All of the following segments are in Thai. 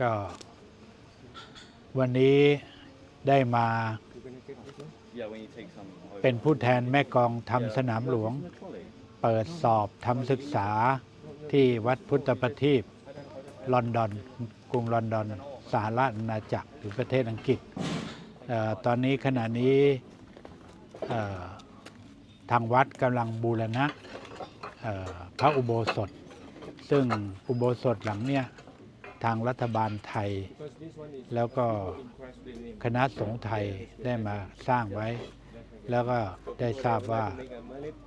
ก็วันนี้ได้มาเป็นผู้แทนแม่กองทำสนามหลวง เปิดสอบทำศึกษาที่วัดพุทธประทีปลอนดอน กรุงลอนดอนสหราชอาณาจักรหรือประเทศอังกฤษออตอนนี้ขณะนี้ทางวัดกำลังบูรณะพระอุโบสถ ซึ่งอุโบสถหลังเนี้ย ทางรัฐบาลไทย แล้วก็คณะสงฆ์ไทยได้มาสร้างไว้ แล้วก็ได้ทราบว่า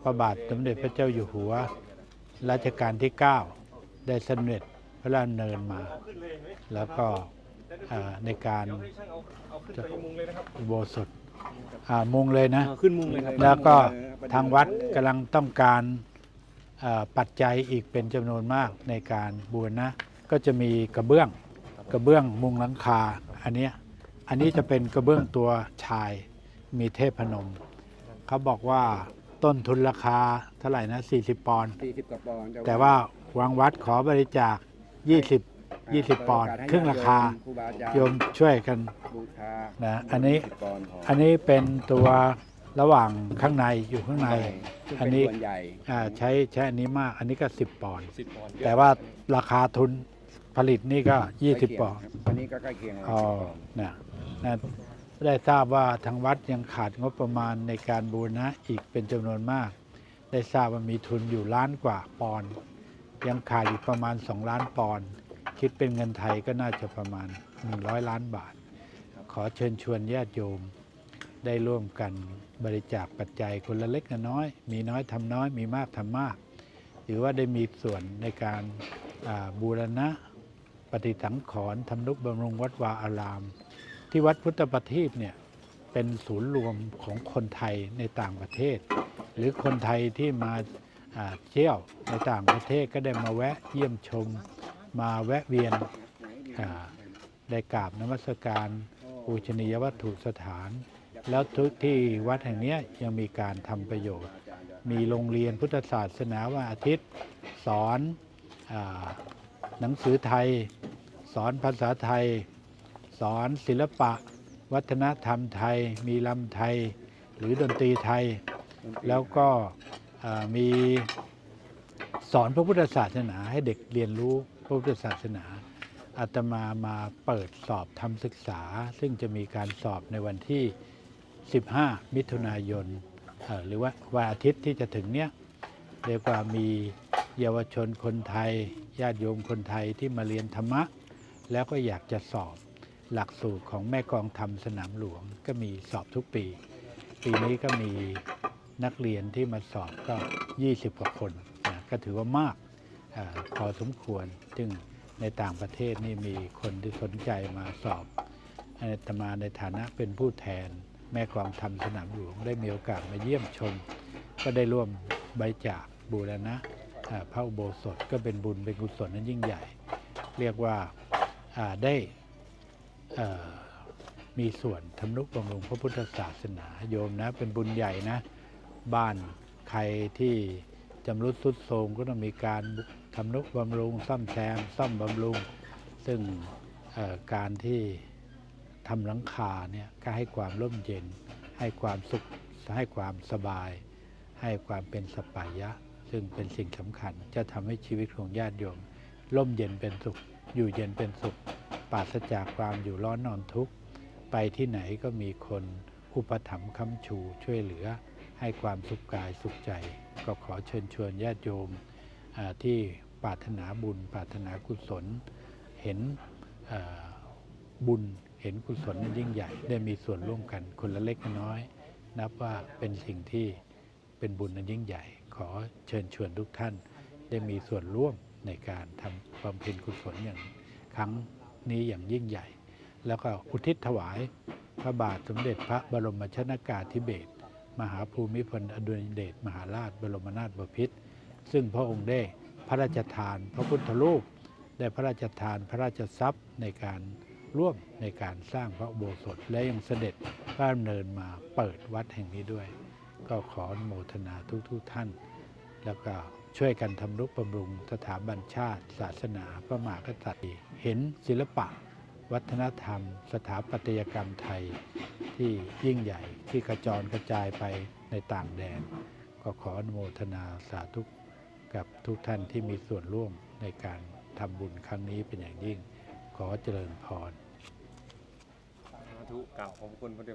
พระบาทสมเด็จพระเจ้าอยู่หัวรัชกาลที่ 9 ได้เสด็จพระราชดำเนินมา แล้วก็เอ่อในการอุโบสถอ่ามุงเลยนะขึ้นมุงเลยครับแล้วก็ทางวัดกำลังต้องการเอ่อปัจจัยอีกเป็นจำนวนมากในการบูรณะ ก็จะมีกระเบื้องกระเบื้องมุงหลังคาอันเนี้ยอันนี้จะเป็นกระเบื้องตัวชายมีเทพนม เขาบอกว่าต้นทุนราคาเท่าไหร่นะ 40 ปอนด์สี่สิบกว่าปอนด์แต่ว่าวางวัดขอบริจาค 20 20 ปอนด์ครึ่งราคาครูบาอาจารโยมช่วยกันบูชานะอันนี้สิบปอนด์พออันนี้เป็นตัวระหว่างข้างในอยู่ข้างใน ซึ่งอันเป็นนี้ ส่วนใหญ่อ่าใช้ใช้อันนี้มากอันนี้ก็ 10 ปอนด์สิบปอนด์แต่ว่าราคาทุน ผลิตนี่ก็20ปอนด์ครับอันนี้ก็ใกล้เคียงอ๋อนะนะได้ทราบว่าทางวัดยังขาดงบประมาณในการบูรณะอีกเป็นจำนวนมาก ได้ทราบว่ามีทุนอยู่ล้านกว่าปอนด์ยังขาดอีกประมาณ 2 ล้านปอนด์คิดเป็นเงินไทยก็น่าจะประมาณ 100 ล้านบาท ขอเชิญชวนญาติโยม ได้ร่วมกันบริจาคปัจจัยคนละเล็กละน้อย มีน้อยทำน้อยมีมากทำมาก หรือว่าได้มีส่วนในการอ่าบูรณะป ฏิสังขรณ์ทำนุบำรุงวัดวาอาราม ที่วัดพุทธประทีปเนี่ยเป็นศูนย์รวมของคนไทยในต่างประเทศ หรือคนไทยที่มาเที่ยวในต่างประเทศก็ได้มาแวะเยี่ยมชม มาแวะเวียนได้กราบนมัสการปูชนียวัตถุสถาน แล้วทุกที่วัดแห่งนี้ยังมีการทำประโยชน์ มีโรงเรียนพุทธศาสนาวันอาทิตย์ สอนอหนังสือไทย สอนภาษาไทย สอนศิลปะ วัฒนธรรมไทย มีลำไทย หรือดนตรีไทย แล้วก็อ่ามีสอนพระพุทธศาสนา ให้เด็กเรียนรู้พระพุทธศาสนาอาตมามาเปิดสอบทำศึกษา ซึ่งจะมีการสอบในวันที่ 15 มิถุนายนเอ่อหรือว่าวันอาทิตย์ที่จะถึงเนี้ยเรียกว่ามีเยาวชนคนไทย ญาติโยมคนไทยที่มาเรียนธรรมะ แล้วก็อยากจะสอบหลักสูตรของแม่กองธรรมสนามหลวงก็มีสอบทุกปี ปีนี้ก็มีนักเรียนที่มาสอบก็ 20 กว่าคนนะก็ถือว่ามากอพอสมควรซึ่งในต่างประเทศนี่มีคนที่สนใจมาสอบอาตมาในฐานะเป็นผู้แทน แม่กองธรรมสนามหลวงได้มีโอกาสมาเยี่ยมชม ก็ได้ร่วมใบจาคบูรณะพระอุโบสถก็เป็นบุญเป็นกุศลนั้นยิ่งใหญ่ เรียกว่า ได้มีส่วนทำนุบำรุงพระพุทธศาสนาโยมนะ เป็นบุญใหญ่นะ บ้านใครที่จำรุดทรุดโทรมก็ต้องมีการทำนุบำรุงซ่อมแซมซ่อมบำรุง ซึ่งการที่ทำหลังคาเนี่ยก็ให้ความร่มเย็น ให้ความสุขให้ความสบาย ให้ความเป็นสปายะ ซึ่งเป็นสิ่งสำคัญจะทำให้ชีวิตของญาติโยม ร่มเย็นเป็นสุข อยู่เย็นเป็นสุขปราศจากความอยู่ร้อนนอนทุกข์ ไปที่ไหนก็มีคนอุปถัมภ์ค้ำชูช่วยเหลือ ให้ความสุขกายสุขใจ ก็ขอเชิญชวนญาติโยมที่ปรารถนาบุญปรารถนากุศล เห็นบุญเห็นกุศลนั้นยิ่งใหญ่ได้มีส่วนร่วมกันคนละเล็กน้อย นับว่าเป็นสิ่งที่เป็นบุญนั้นยิ่งใหญ่ ขอเชิญชวนทุกท่านได้มีส่วนร่วม ในการทำบำเพ็ญกุศลอย่างครั้งนี้อย่างยิ่งใหญ่ แล้วก็อุทิศถวายพระบาทสมเด็จพระบรมชนากาธิเบศรมหาภูมิพลอดุลยเดชมหาราชบรมนาถบพิตรซึ่งพระองค์ได้พระราชทานพระพุทธรูปได้พระราชทานพระราชทรัพย์ในการร่วมในการสร้างพระโบสถและยังเสด็จพระดำเนินมาเปิดวัดแห่งนี้ด้วย ก็ขอโมทนาทุกๆทท่าน แล้วก็ ช่วยกันทำรุกบำรุงสถาบันชาติ ศาสนาพระมหากษัตริย์ เห็นศิลปะ วัฒนธรรม สถาปัตยกรรมไทย ที่ยิ่งใหญ่ที่กระจรกระจายไปในต่างแดน ก็ขออนุโมทนาสาธุกับทุกท่านที่มีส่วนร่วมในการทำบุญครั้งนี้เป็นอย่างยิ่ง ขอเจริญพร สาธุกล่าวขอบคุณพระเดช